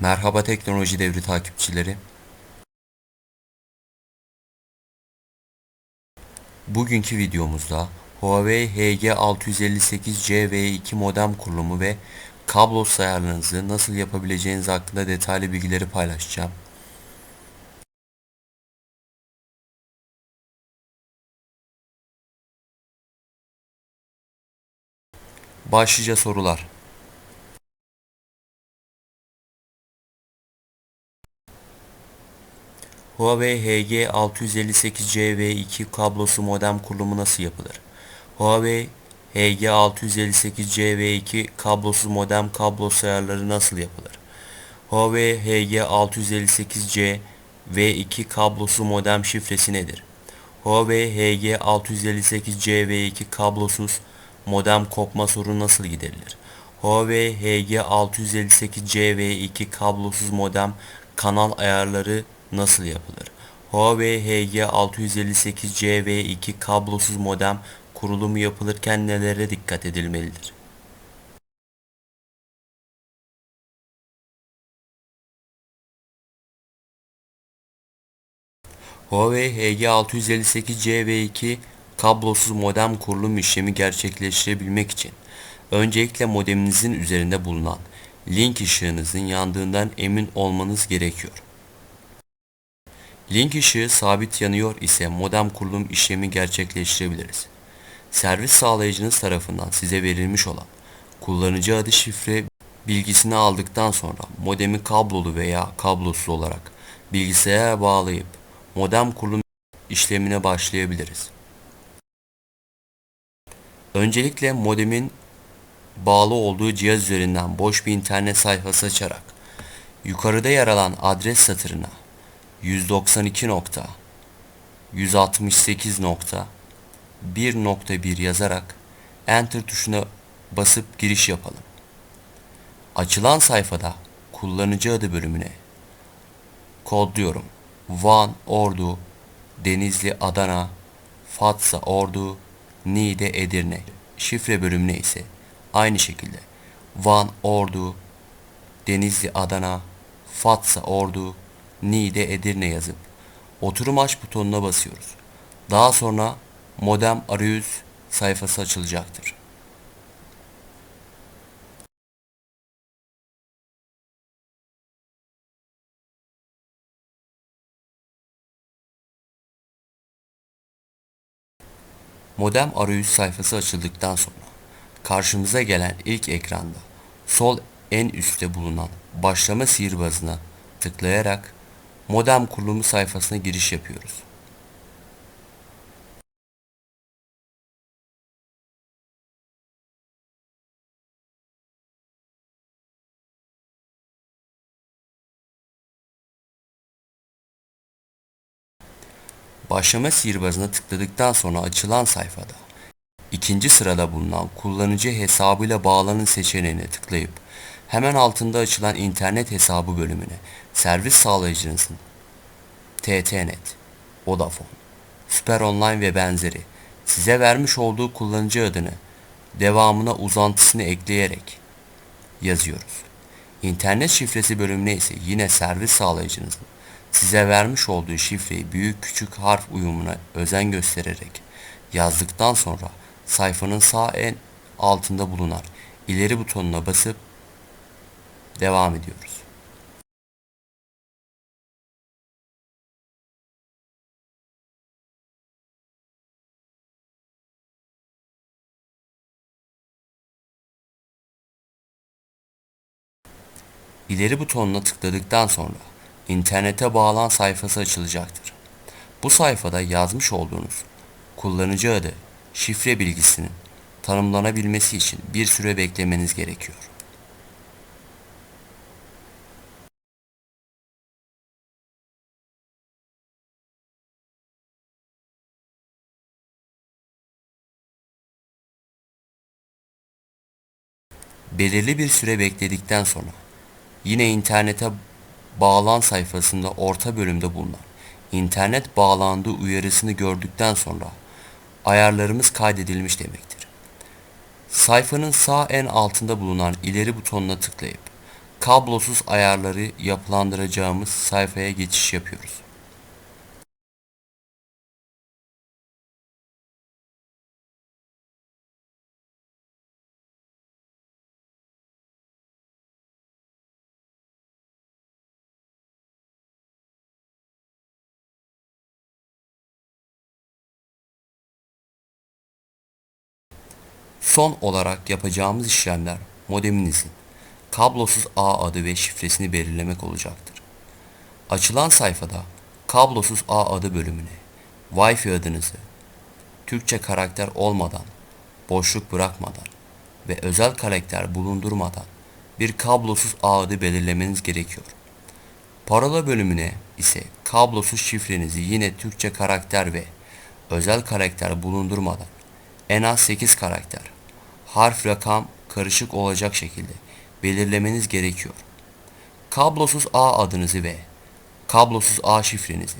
Merhaba teknoloji devri takipçileri. Bugünkü videomuzda Huawei HG658CV2 modem kurulumu ve kablosuz ayarlarınızı nasıl yapabileceğiniz hakkında detaylı bilgileri paylaşacağım. Başlıca sorular. Huawei HG658CV2 kablosu modem kurulumu nasıl yapılır? Huawei HG658CV2 kablosuz modem kablosu ayarları nasıl yapılır? Huawei HG658C V2 kablosuz modem şifresi nedir? Huawei HG658C V2 kablosuz modem kopma sorunu nasıl giderilir? Huawei HG658C V2 kablosuz modem kanal ayarları nasıl yapılır? Huawei HG658C V2 kablosuz modem kurulumu yapılırken nelere dikkat edilmelidir? Huawei HG658C V2 kablosuz modem kurulum işlemi gerçekleştirebilmek için öncelikle modeminizin üzerinde bulunan link ışığınızın yandığından emin olmanız gerekiyor. Link ışığı sabit yanıyor ise modem kurulum işlemi gerçekleştirebiliriz. Servis sağlayıcınız tarafından size verilmiş olan kullanıcı adı şifre bilgisini aldıktan sonra modemi kablolu veya kablosuz olarak bilgisayara bağlayıp modem kurulum işlemine başlayabiliriz. Öncelikle modemin bağlı olduğu cihaz üzerinden boş bir internet sayfası açarak yukarıda yer alan adres satırına 192.168.1.1 yazarak Enter tuşuna basıp giriş yapalım. Açılan sayfada kullanıcı adı bölümüne kodluyorum. Van, Ordu, Denizli, Adana, Fatsa, Ordu, Niğde, Edirne. Şifre bölümüne ise aynı şekilde Van, Ordu, Denizli, Adana, Fatsa, Ordu, Niğde, Edirne yazıp oturum aç butonuna basıyoruz. Daha sonra modem arayüz sayfası açılacaktır. Modem arayüz sayfası açıldıktan sonra karşımıza gelen ilk ekranda sol en üstte bulunan başlama sihirbazına tıklayarak modem kurulumu sayfasına giriş yapıyoruz. Başlama sihirbazına tıkladıktan sonra açılan sayfada ikinci sırada bulunan kullanıcı hesabıyla bağlanın seçeneğine tıklayıp hemen altında açılan internet hesabı bölümüne servis sağlayıcınızın TTNet, Vodafone, Süper Online ve benzeri size vermiş olduğu kullanıcı adını devamına uzantısını ekleyerek yazıyoruz. İnternet şifresi bölümüne ise yine servis sağlayıcınızın size vermiş olduğu şifreyi büyük küçük harf uyumuna özen göstererek yazdıktan sonra sayfanın sağ en altında bulunan ileri butonuna basıp devam ediyoruz. İleri butonuna tıkladıktan sonra internete bağlan sayfası açılacaktır. Bu sayfada yazmış olduğunuz kullanıcı adı, şifre bilgisinin tanımlanabilmesi için bir süre beklemeniz gerekiyor. Belirli bir süre bekledikten sonra yine internete bağlan sayfasında orta bölümde bulunan internet bağlandığı uyarısını gördükten sonra ayarlarımız kaydedilmiş demektir. Sayfanın sağ en altında bulunan ileri butonuna tıklayıp kablosuz ayarları yapılandıracağımız sayfaya geçiş yapıyoruz. Son olarak yapacağımız işlemler modeminizin kablosuz ağ adı ve şifresini belirlemek olacaktır. Açılan sayfada kablosuz ağ adı bölümüne Wi-Fi adınızı Türkçe karakter olmadan, boşluk bırakmadan ve özel karakter bulundurmadan bir kablosuz ağ adı belirlemeniz gerekiyor. Parola bölümüne ise kablosuz şifrenizi yine Türkçe karakter ve özel karakter bulundurmadan en az 8 karakter, harf rakam karışık olacak şekilde belirlemeniz gerekiyor. Kablosuz ağ adınızı ve kablosuz ağ şifrenizi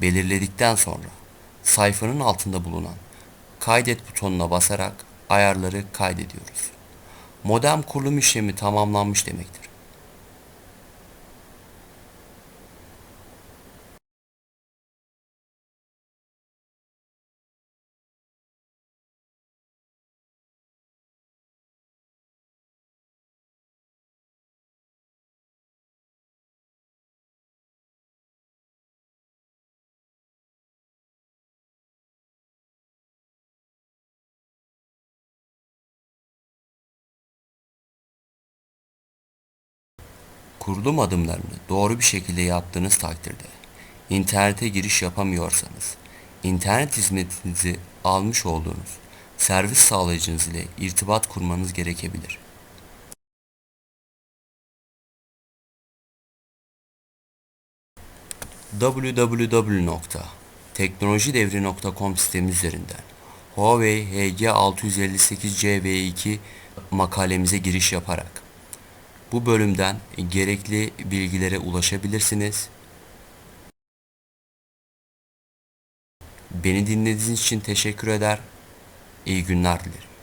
belirledikten sonra sayfanın altında bulunan kaydet butonuna basarak ayarları kaydediyoruz. Modem kurulum işlemi tamamlanmış demektir. Kurulum adımlarını doğru bir şekilde yaptığınız takdirde internete giriş yapamıyorsanız internet hizmetinizi almış olduğunuz servis sağlayıcınız ile irtibat kurmanız gerekebilir. www.teknolojidevri.com sitemiz üzerinden Huawei HG658CV2 makalemize giriş yaparak bu bölümden gerekli bilgilere ulaşabilirsiniz. Beni dinlediğiniz için teşekkür eder. İyi günler dilerim.